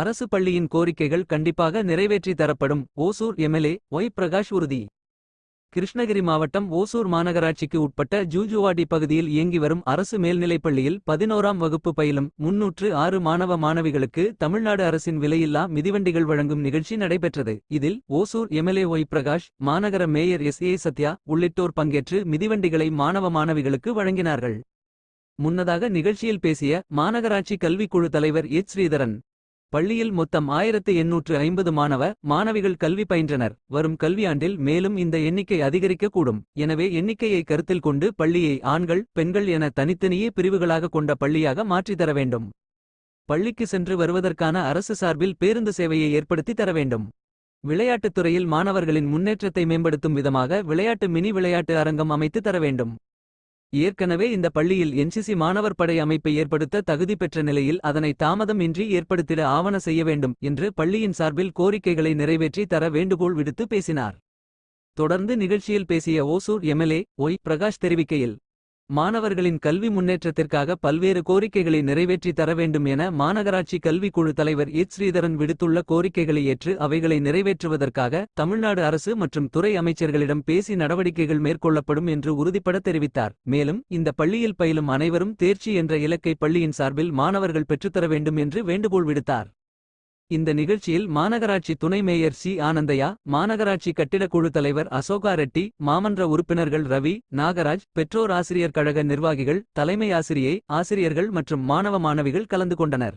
அரசு பள்ளியின் கோரிக்கைகள் கண்டிப்பாக நிறைவேற்றி தரப்படும். Hosur MLA Y. பிரகாஷ் உறுதி. கிருஷ்ணகிரி மாவட்டம் ஓசூர் மாநகராட்சிக்கு உட்பட்ட ஜூஜுவாடி பகுதியில் இயங்கி வரும் அரசு மேல்நிலைப்பள்ளியில் பதினோராம் வகுப்பு பயிலும் முன்னூற்று ஆறு மாணவ மாணவிகளுக்கு தமிழ்நாடு அரசின் விலையில்லா மிதிவண்டிகள் வழங்கும் நிகழ்ச்சி நடைபெற்றது. இதில் ஓசூர் எம்எல்ஏ ஒய். பிரகாஷ் மாநகர மேயர் எஸ். ஏ. சத்யா உள்ளிட்டோர் பங்கேற்று மிதிவண்டிகளை மாணவ மாணவிகளுக்கு வழங்கினார்கள். முன்னதாக நிகழ்ச்சியில் பேசிய மாநகராட்சி கல்விக்குழு தலைவர் எச். ஸ்ரீதரன் பள்ளியில் மொத்தம் ஆயிரத்து எண்ணூற்று ஐம்பது மாணவ மாணவிகள் கல்வி பயின்றனர். வரும் கல்வியாண்டில் மேலும் இந்த எண்ணிக்கை அதிகரிக்கக்கூடும். எனவே எண்ணிக்கையை கருத்தில் கொண்டு பள்ளியை ஆண்கள் பெண்கள் என தனித்தனியே பிரிவுகளாக கொண்ட பள்ளியாக மாற்றித் தர வேண்டும். பள்ளிக்கு சென்று வருவதற்கான அரசு சார்பில் பேருந்து சேவையை ஏற்படுத்தி தர வேண்டும். விளையாட்டுத் துறையில் மாணவர்களின் முன்னேற்றத்தை மேம்படுத்தும் விதமாக விளையாட்டு மினி விளையாட்டு அரங்கம் அமைத்து தர வேண்டும். ஏற்கனவே இந்த பள்ளியில் என்சிசி மாணவர் படை அமைப்பை ஏற்படுத்த தகுதி பெற்ற நிலையில் அதனை தாமதம் இன்றி ஏற்படுத்திட ஆவண செய்ய வேண்டும் என்று பள்ளியின் சார்பில் கோரிக்கைகளை நிறைவேற்றி தர வேண்டுகோள் விடுத்து பேசினார். தொடர்ந்து நிகழ்ச்சியில் பேசிய ஓசூர் எம்எல்ஏ ஒய் பிரகாஷ் தெரிவிக்கையில் மாணவர்களின் கல்வி முன்னேற்றத்திற்காக பல்வேறு கோரிக்கைகளை நிறைவேற்றி தர வேண்டும் என மாநகராட்சி கல்விக் குழு தலைவர் எச் ஸ்ரீதரன் விடுத்துள்ள கோரிக்கைகளை ஏற்று அவைகளை நிறைவேற்றுவதற்காக தமிழ்நாடு அரசு மற்றும் துறை அமைச்சர்களிடம் பேசி நடவடிக்கைகள் மேற்கொள்ளப்படும் என்று உறுதிபட தெரிவித்தார். மேலும் இந்த பள்ளியில் பயிலும் அனைவரும் தேர்ச்சி என்ற இலக்கை பள்ளியின் சார்பில் மாணவர்கள் பெற்றுத்தர வேண்டும் என்று வேண்டுகோள் விடுத்தார். இந்த நிகழ்ச்சியில் மாநகராட்சி துணை மேயர் சி. ஆனந்தையா மாநகராட்சி கட்டிடக் குழு தலைவர் அசோகா ரெட்டி மாமன்ற உறுப்பினர்கள் ரவி நாகராஜ் பெற்றோர் ஆசிரியர் கழக நிர்வாகிகள் தலைமை ஆசிரியை ஆசிரியர்கள் மற்றும் மாணவ மாணவிகள் கலந்து கொண்டனர்.